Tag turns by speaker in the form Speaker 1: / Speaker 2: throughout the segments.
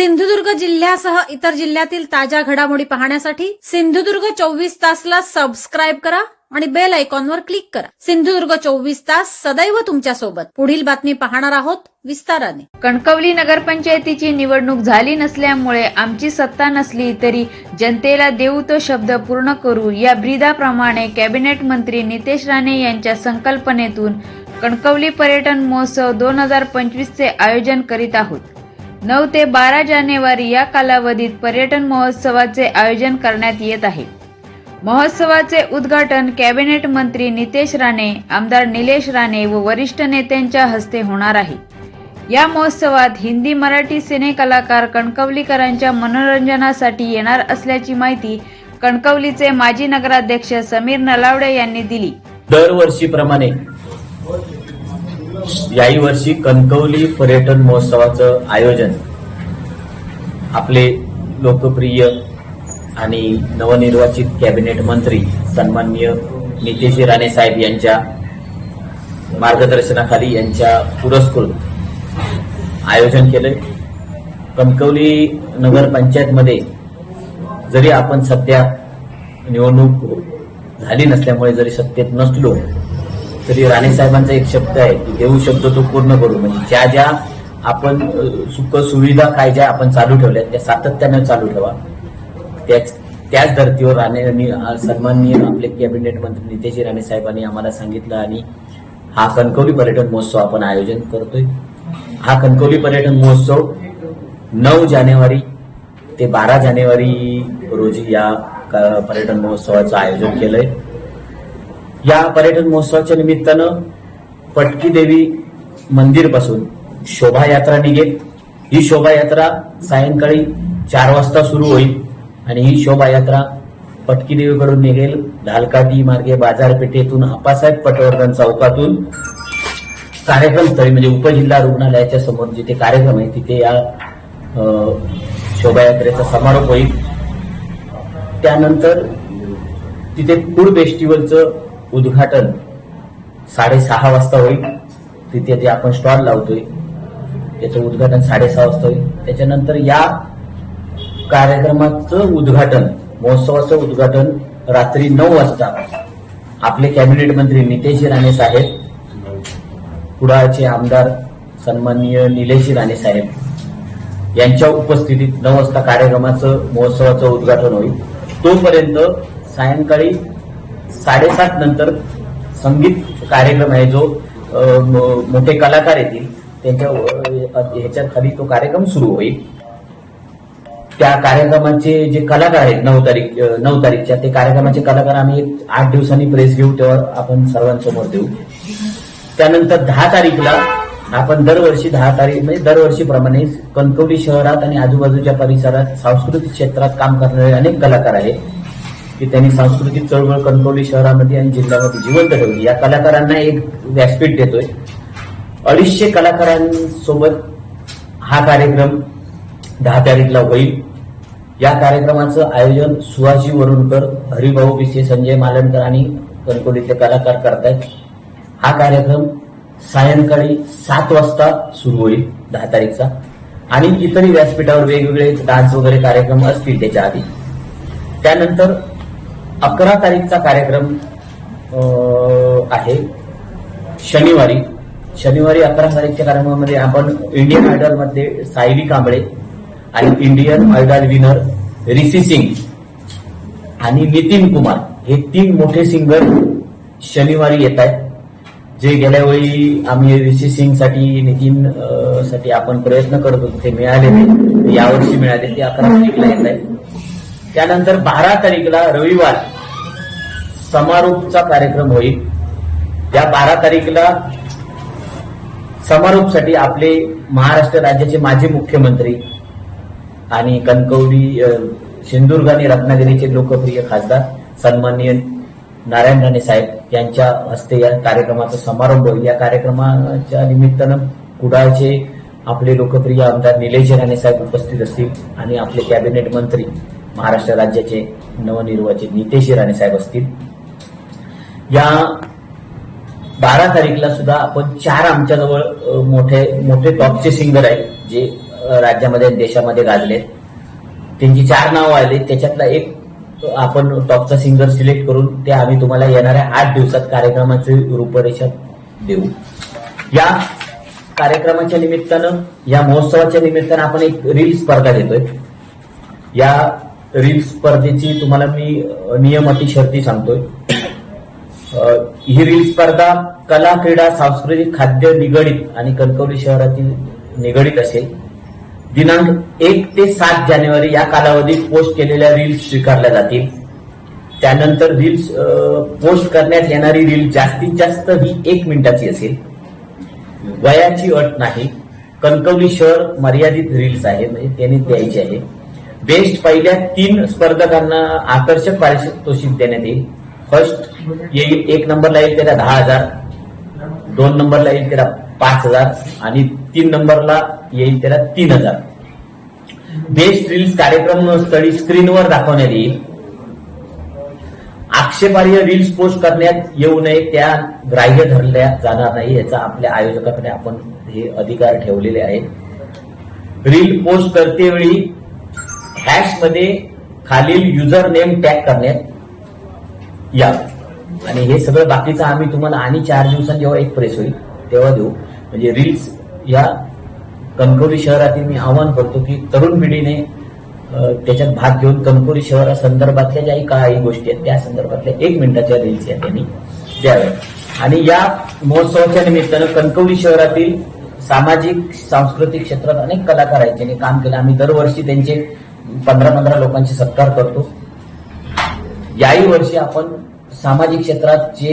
Speaker 1: सिंधुदुर्ग जिल्ह्यासह इतर जिल्ह्यातील ताज्या घडामोडी पाहण्यासाठी सिंधुदुर्ग चोवीस तासला सबस्क्राईब करा आणि बेल आयकॉनवर क्लिक करा. सिंधुदुर्ग चोवीस तास सदैव तुमच्यासोबत पुढील बातमी पाहणार आहोत विस्ताराने.
Speaker 2: कणकवली नगरपंचायतीची निवडणूक झाली नसल्यामुळे आमची सत्ता नसली तरी जनतेला देऊ तो शब्द पूर्ण करू या ब्रीदाप्रमाणे कॅबिनेट मंत्री नितेश राणे यांच्या संकल्पनेतून कणकवली पर्यटन महोत्सव दोन हजार पंचवीसचे आयोजन करीत आहोत. नऊ ते बारा जानेवारी या कालावधीत पर्यटन महोत्सवाचे आयोजन करण्यात येत आहे. महोत्सवाचे उद्घाटन कॅबिनेट मंत्री नितेश राणे आमदार निलेश राणे व वरिष्ठ नेत्यांच्या हस्ते होणार आहे. या महोत्सवात हिंदी मराठी सिने कलाकार कणकवलीकरांच्या मनोरंजनासाठी येणार असल्याची माहिती कणकवलीचे माजी नगराध्यक्ष समीर नलावडे यांनी दिली.
Speaker 3: दरवर्षीप्रमाणे याही वर्षी कणकवली पर्यटन महोत्सवाचं आयोजन. आपले लोकप्रिय आणि नवनिर्वाचित कॅबिनेट मंत्री सन्माननीय नितेश राणे साहेब यांच्या मार्गदर्शनाखाली यांच्या पुरस्कृत आयोजन केलंय. कणकवली नगरपंचायतमध्ये जरी आपण सध्या निवडणूक झाली नसल्यामुळे जरी सत्तेत नसलो तरी राणे साहेबांचा एक शब्द आहे की देऊ शब्द तो पूर्ण करू. म्हणजे ज्या ज्या आपण सुख सुविधा काय ज्या आपण चालू ठेवल्या त्या सातत्यानं चालू ठेवा. त्याच त्याच धर्तीवर राणे यांनी सन्माननीय आपले कॅबिनेट मंत्री नितेशजी राणे साहेबांनी आम्हाला सांगितलं आणि हा कणकवली पर्यटन महोत्सव आपण आयोजन करतोय. हा कणकवली पर्यटन महोत्सव नऊ जानेवारी ते बारा जानेवारी रोजी या पर्यटन महोत्सवाचं आयोजन केलंय. या पर्यटन महोत्सवाच्या निमित्तानं पटकी देवी मंदिरपासून शोभायात्रा निघेल. ही शोभायात्रा सायंकाळी चार वाजता सुरू होईल आणि ही शोभायात्रा पटकी देवीकडून निघेल. ढालकाटी मार्गे बाजारपेठेतून आप्पासाहेब पटवर्धन चौकातून कार्यक्रम स्थळी म्हणजे उपजिल्हा रुग्णालयाच्या समोर जिथे कार्यक्रम आहे तिथे या शोभायात्रेचा समारोप होईल. त्यानंतर तिथे फूड फेस्टिवलचं उद्घाटन साडेसहा वाजता होईल. तिथे जे आपण स्टॉल लावतोय. त्याचं उद्घाटन साडेसहा वाजता होईल. त्याच्यानंतर या कार्यक्रमाचं उद्घाटन महोत्सवाचं उद्घाटन रात्री नऊ वाजता आपले कॅबिनेट मंत्री नितेश राणे साहेब कुडाळचे आमदार सन्माननीय निलेश राणे साहेब यांच्या उपस्थितीत नऊ वाजता कार्यक्रमाचं महोत्सवाचं उद्घाटन होईल. तोपर्यंत सायंकाळी साडेसात नंतर संगीत कार्यक्रम आहे जो मोठे कलाकार येतील त्यांच्या ह्याच्या खाली तो कार्यक्रम सुरू होईल. त्या कार्यक्रमाचे जे कलाकार आहेत नऊ तारीख नऊ तारीखच्या ते कार्यक्रमाचे कलाकार आम्ही आठ दिवसांनी प्रेस घेऊ तेव्हा आपण सर्वांसमोर देऊ. त्यानंतर दहा तारीखला आपण दरवर्षी दहा तारीख म्हणजे दरवर्षीप्रमाणे कणकवली शहरात आणि आजूबाजूच्या परिसरात सांस्कृतिक क्षेत्रात काम करणारे अनेक कलाकार आहेत. की त्यांनी सांस्कृतिक चळवळ कणकवली शहरामध्ये आणि जिल्ह्यामध्ये जिवंत ठेवली. या कलाकारांना एक व्यासपीठ देतोय. अडीचशे कलाकारांसोबत हा कार्यक्रम दहा तारीखला होईल. या कार्यक्रमाचं आयोजन सुहाजी वरुणकर हरिभाऊ बिसे संजय मालनकर आणि कणकवलीतले कलाकार करतायत. हा कार्यक्रम सायंकाळी सात वाजता सुरू होईल दहा तारीखचा. आणि इतरही व्यासपीठावर वेगवेगळे डान्स वगैरे कार्यक्रम असतील त्याच्या आधी. त्यानंतर अकरा तारीखचा कार्यक्रम अं, आहे. शनिवारी. शनिवारी अकरा तारीखच्या कार्यक्रमामध्ये आपण इंडियन आयडलमध्ये सायली कांबळे आणि Indian Idol winner Rishi Singh आणि नितीन कुमार हे तीन मोठे सिंगर शनिवारी येत आहेत. जे गेल्या वेळी आम्ही रिसी सिंगसाठी नितीन साठी आपण प्रयत्न करत होतो ते मिळाले नाही. यावर्षी मिळाले ते अकरा तारीखला येत आहेत. त्यानंतर बारा तारीखला रविवार समारोपचा कार्यक्रम होईल. या बारा तारीखला समारोपसाठी आपले महाराष्ट्र राज्याचे माजी मुख्यमंत्री आणि कणकवली सिंधुदुर्ग आणि रत्नागिरीचे लोकप्रिय खासदार सन्माननीय नारायण राणे साहेब यांच्या हस्ते या कार्यक्रमाचा समारंभ होईल. या कार्यक्रमाच्या निमित्तानं कुडाळचे आपले लोकप्रिय आमदार निलेश राणे साहेब उपस्थित असतील आणि आपले कॅबिनेट मंत्री महाराष्ट्र राज्याचे नवनिर्वाचित नितेश राणे साहेब असतील. या बारा तारीखला सुद्धा आपण चार आमच्याजवळ मोठे मोठे टॉपचे सिंगर आहेत जे राज्यामध्ये देशामध्ये गाजले त्यांची चार नावं आली त्याच्यातला एक आपण टॉपचा सिंगर सिलेक्ट करून ते आम्ही तुम्हाला येणाऱ्या आठ दिवसात कार्यक्रमाची रूपरेषा देऊ. या कार्यक्रमाच्या निमित्तानं या महोत्सवाच्या निमित्तानं आपण एक रील स्पर्धा देतोय. या रील स्पर्धेची तुम्हाला मी नियम अटी शर्ती सांगतोय ही रील स्पर्धा कला क्रीडा सांस्कृतिक खाद्य निगडित आणि कणकवली शहरातील निगडित असेल. दिनांक एक ते सात जानेवारी या कालावधीत पोस्ट केलेल्या रील्स स्वीकारल्या जातील. त्यानंतर रील्स पोस्ट करण्यात येणारी रील जास्तीत जास्त ही एक मिनिटाची असेल. वयाची अट नाही. कणकवली शहर मर्यादित रील्स आहे म्हणजे त्यांनी द्यायची आहे. बेस्ट पहिल्या तीन स्पर्धकांना आकर्षक पारितोषिक देण्यात येईल. फर्स्ट येईल एक नंबरला येईल त्याला दहा हजार दोन नंबरला येईल त्याला पाच हजार आणि तीन नंबरला येईल त्याला तीन हजार. बेस्ट रील्स कार्यक्रम स्थळी स्क्रीनवर दाखवण्यात येईल. आक्षेपार्ह रील्स पोस्ट करण्यात येऊ नये त्या ग्राह्य धरल्या जाणार नाही याचा आपल्या आयोजकाकडे आपण हे अधिकार ठेवलेले आहेत. रील पोस्ट करतेवेळी हॅशमध्ये खालील युजर नेम टॅग करण्यात या. आणि हे सगळं बाकीचं आम्ही तुम्हाला आणि चार दिवसात जेव्हा एक प्रेस होईल तेव्हा देऊ. म्हणजे रील्स या कणकोरी शहरातील मी आवाहन करतो की तरुण पिढीने त्याच्यात भाग घेऊन कणकोरी शहरासंदर्भातल्या ज्याही काही गोष्टी आहेत त्या संदर्भातल्या एक मिनिटाच्या रील्स या त्यांनी द्याव्या आणि या महोत्सवाच्या निमित्तानं कणकवली शहरातील सामाजिक सांस्कृतिक क्षेत्रात अनेक कलाकार आहेत ज्यांनी काम केलं. आम्ही दरवर्षी त्यांचे पंधरा पंधरा लोकांचे सत्कार करतो. याही वर्षी आपण सामाजिक क्षेत्रात जे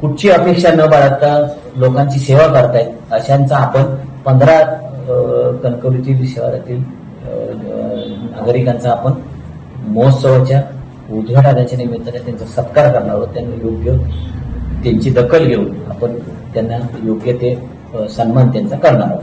Speaker 3: कुठची अपेक्षा न बाळगता लोकांची सेवा करतायत अशांचा आपण पंधरा कणकवलीतील शहरातील नागरिकांचा आपण महोत्सवाच्या उद्घाटनाच्या निमित्ताने त्यांचा सत्कार करणार आहोत. त्यांना योग्य त्यांची दखल घेऊन आपण त्यांना योग्य ते सन्मान त्यांचा करणार आहोत.